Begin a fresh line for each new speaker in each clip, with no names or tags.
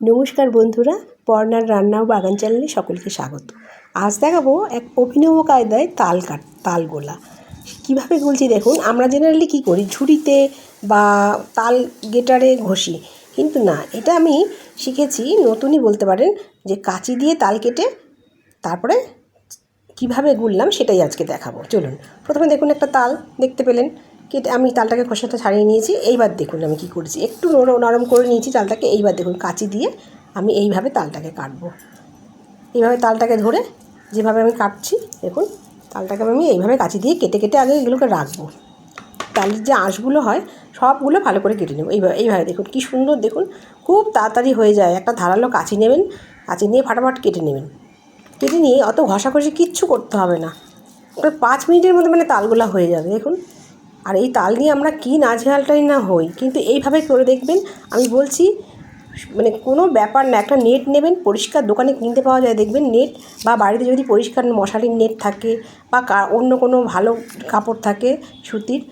নমস্কার বন্ধুরা পর্নার রান্না ও বাগান চ্যানেলে সকলকে স্বাগত। আজ দেখাবো এক অভিনব কায়দায় তাল কাট, তাল গোলা। কীভাবে গুলছি দেখুন, আমরা জেনারেলি কী করি, ঝুড়িতে বা তাল গেটারে ঘষি। কিন্তু না, এটা আমি শিখেছি, নতুনই বলতে পারেন, যে কাঁচি দিয়ে তাল কেটে তারপরে কীভাবে গুললাম সেটাই আজকে দেখাবো। চলুন, প্রথমে দেখুন একটা তাল, দেখতে পেলেন। কেটে আমি তালটাকে খোসাটা ছাড়িয়ে নিয়েছি, এইবার দেখুন আমি কী করেছি। একটু নরম নরম করে নিয়েছি তালটাকে, এইবার দেখুন কাঁচি দিয়ে আমি এইভাবে তালটাকে কাটবো। এইভাবে তালটাকে ধরে যেভাবে আমি কাটছি, দেখুন, তালটাকে আমি এইভাবে কাঁচি দিয়ে কেটে কেটে আগে এগুলোকে রাখব। তালের যে আঁশগুলো হয়, সবগুলো ভালো করে কেটে নেব। এইভাবে এইভাবে দেখুন কী সুন্দর, দেখুন, খুব তাড়াতাড়ি হয়ে যায়। একটা ধারালো কাঁচি নেবেন, কাঁচি নিয়ে ফাটাফাট কেটে নেবেন। কেটে নিয়ে অত ঘষা ঘষাঘষি কিচ্ছু করতে হবে না। ওটা পাঁচ মিনিটের মধ্যে মানে তালগুলো হয়ে যাবে, দেখুন। আর এই তাল নিয়ে আমরা কী নাজেহালটাই না হই। কিন্তু এইভাবে করে দেখবেন, আমি বলছি মানে কোনো ব্যাপার না, একটা নেট নেবেন, পরিষ্কার দোকানে কিনতে পাওয়া যায়, দেখবেন নেট, বা বাড়িতে যদি পরিষ্কার মশারির নেট থাকে, বা অন্য কোনো ভালো কাপড় থাকে, সুতির,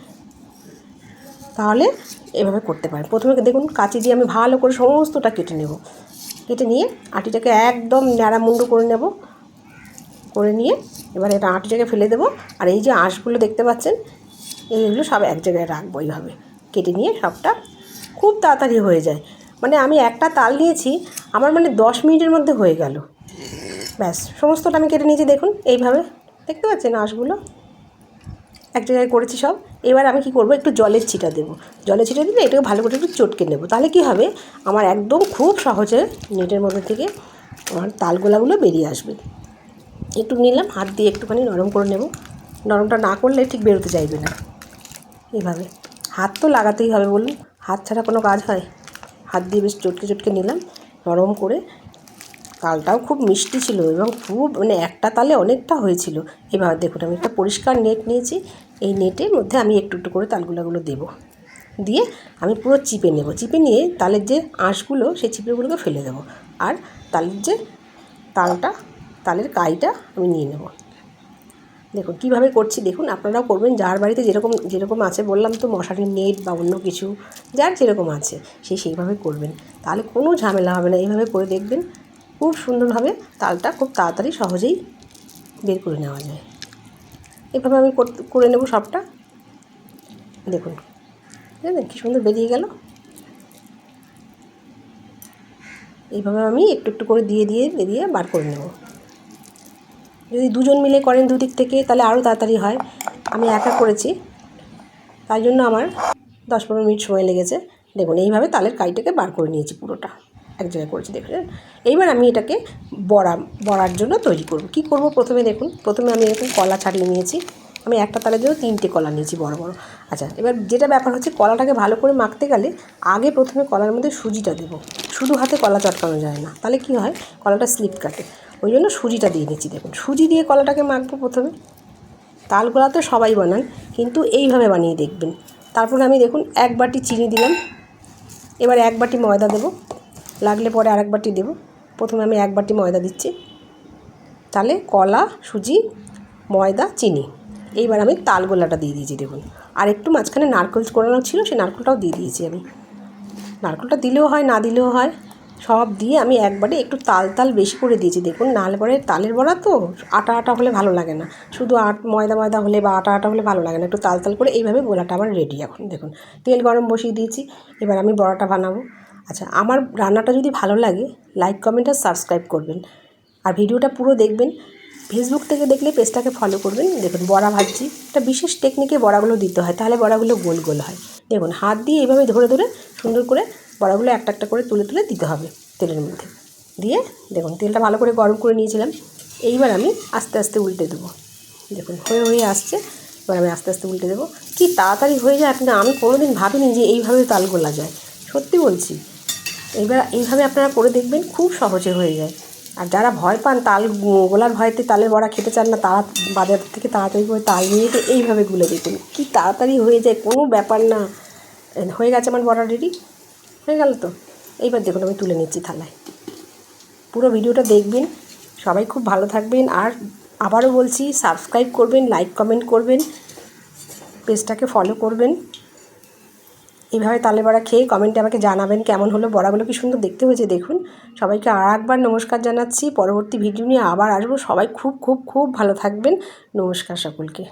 তাহলে এভাবে করতে পারেন। প্রথমে দেখুন, কাঁচি দিয়ে আমি ভালো করে সমস্তটা কেটে নেব। কেটে নিয়ে আটিটাকে একদম ন্যাড়ামুন্ডু করে নেব। করে নিয়ে এবার এটা আটিটাকে ফেলে দেবো। আর এই যে আঁশগুলো দেখতে পাচ্ছেন এইগুলো সব এক জায়গায় রাখব এইভাবে। কেটে নিয়ে সবটা খুব তাড়াতাড়ি হয়ে যায়। মানে আমি একটা তাল নিয়েছি, আমার মানে দশ মিনিটের মধ্যে হয়ে গেল। ব্যাস, সমস্তটা আমি কেটে নিয়েছি, দেখুন, এইভাবে। দেখতে পাচ্ছেন আঁশগুলো? এক জায়গায় করেছি সব। এবার আমি কি করব, একটু জলের ছিটা দেবো। জলের ছিটা দিলে এটাকে ভালো করে একটু চটকে নেব। তাহলে কি হবে, আমার একদম খুব সহজে নেটের মধ্যে থেকে আমার তালগোলাগুলো বেরিয়ে আসবে। একটু নিলাম, হাত দিয়ে একটুখানি নরম করে নেব। নরমটা না করলে ঠিক বেরোতে চাইবে না। এইভাবে হাত তো লাগাতেই হবে বলুন হাত ছাড়া কোনো কাজ হয়? হাত দিয়ে বেশ চটকে চটকে নিলাম, নরম করে। তালটাও খুব মিষ্টি ছিল এবং খুব মানে একটা তালে অনেকটা হয়েছিল। এবার দেখুন, আমি একটা পরিষ্কার নেট নিয়েছি। এই নেটের মধ্যে আমি একটু একটু করে তালগুলাগুলো দেবো। দিয়ে আমি পুরো চিপে নেব। চিপে নিয়ে তালের যে আঁশগুলো, সেই চিপেগুলোকে ফেলে দেবো। আর তালের যে তালটা, তালের কাইটা আমি নিয়ে নেব। দেখুন, কীভাবে করছি দেখুন, আপনারাও করবেন। যার বাড়িতে যেরকম যেরকম আছে, বললাম তো, মশারির নেট বা অন্য কিছু, যার যেরকম আছে, সে সেইভাবে করবেন। তাহলে কোনো ঝামেলা হবে না, এইভাবে করে দেখবেন। খুব সুন্দরভাবে তালটা খুব তাড়াতাড়ি সহজেই বের করে নেওয়া যায়। এভাবে আমি করে নেব সবটা। দেখুন বুঝলেন কী সুন্দর বেরিয়ে গেল? এইভাবে আমি একটু একটু করে দিয়ে দিয়ে বেরিয়ে বার করে নেব। যদি দুজন মিলে করেন দুদিক থেকে, তাহলে আরও তাড়াতাড়ি হয়। আমি একা করেছি। তাই জন্য আমার দশ পনেরো মিনিট সময় লেগেছে। দেখুন, এইভাবে তালের কাইটাকে বার করে নিয়েছি পুরোটা। এক জায়গায় করেছি দেখুন এইবার আমি এটাকে বড়া, বড়ার জন্য তৈরি করব। কি করব প্রথমে দেখুন। প্রথমে আমি এরকম কলা ছাড়িয়ে নিয়েছি। আমি একটা তালের জন্য তিনটে কলা নিয়েছি বড় বড়। আচ্ছা এবার যেটা ব্যাপার হচ্ছে, কলাটাকে ভালো করে মাখতে গেলে আগে প্রথমে কলার মধ্যে সুজিটা দেবো। শুধু হাতে কলা চটকানো যায় না। তাহলে কি হয়? কলাটা স্লিপ কাটে। ওই জন্য সুজিটা দিয়ে নিচ্ছি দেখুন। সুজি দিয়ে কলাটাকে মাখবো প্রথমে। তালগোলা তো সবাই বানান, কিন্তু এইভাবে বানিয়ে দেখবেন। তারপরে আমি দেখুন, এক বাটি চিনি দিলাম। এবার এক বাটি ময়দা দেবো। লাগলে পরে আরেক বাটি দেবো। প্রথমে আমি এক বাটি ময়দা দিচ্ছি। তাহলে কলা, সুজি, ময়দা, চিনি। এইবার আমি তালগোলাটা দিয়ে দিয়েছি, দেখুন। আর একটু মাঝখানে নারকেল কোরানো ছিল, সেই নারকেলটাও দিয়ে দিয়েছি আমি। নারকেলটা দিলেও হয়, না দিলেও হয়। সব দিয়ে আমি একবারে একটু তাল তাল বেশি করে দিয়েছি। দেখুন নাহলে পরে তালের বড়া তো, আটা আটা হলে ভালো লাগে না। শুধু আট, ময়দা ময়দা হলে বা আটা আটা হলে ভালো লাগে না। একটু তাল তাল করে এইভাবে গোলাটা আমার রেডি এখন। দেখুন, তেল গরম বসিয়ে দিয়েছি, এবার আমি বড়াটা বানাবো। আচ্ছা আমার রান্নাটা যদি ভালো লাগে লাইক কমেন্ট আর সাবস্ক্রাইব করবেন। আর ভিডিওটা পুরো দেখবেন ফেসবুক থেকে দেখলে পেজটাকে ফলো করবেন। দেখুন, বড়া ভাজছি। একটা বিশেষ টেকনিকে বড়াগুলো দিতে হয়, তাহলে বড়াগুলো গোল গোল হয়। দেখুন, হাত দিয়ে এইভাবে ধরে ধরে সুন্দর করে বড়াগুলো একটা একটা করে তুলে তুলে দিতে হবে তেলের মধ্যে। দিয়ে দেখুন, তেলটা ভালো করে গরম করে নিয়েছিলাম। এইবার আমি আস্তে আস্তে উল্টে দেবো। দেখুন, হয়ে হয়ে আসছে। এবার আমি আস্তে আস্তে উল্টে দেবো। কি তাড়াতাড়ি হয়ে যায় আপনি আমি কোনো দিন ভাবিনি যে এইভাবে তাল গোলা যায়। সত্যি বলছি। এইবার এইভাবে আপনারা করে দেখবেন, খুব সহজে হয়ে যায়। আর যারা ভয় পান তাল গোলার ভয়তে তালের বড়া খেতে চান না তারা বাজার থেকে তাড়াতাড়ি করে তাল নিয়ে এইভাবে গুলে দেখুন। কী তাড়াতাড়ি হয়ে যায়, কোনো ব্যাপার না। হয়ে গেছে আমার বড়া রেডি হয়ে গেল তো? এইবার দেখুন, আমি তুলে নিচ্ছি থালায়। পুরো ভিডিওটা দেখবেন, সবাই খুব ভালো থাকবেন, আর আবারও বলছি সাবস্ক্রাইব করবেন লাইক কমেন্ট করবেন, পেজটাকে ফলো করবেন। এইভাবে তালে বড়া খেয়ে কমেন্টে আমাকে জানাবেন কেমন হলো, বড়াগুলো কি সুন্দর দেখতে হয়েছে, দেখুন। সবাইকে আর একবার নমস্কার জানাচ্ছি, পরবর্তী ভিডিও নিয়ে আবার আসব। সবাই খুব খুব খুব ভালো থাকবেন। নমস্কার সকলকে।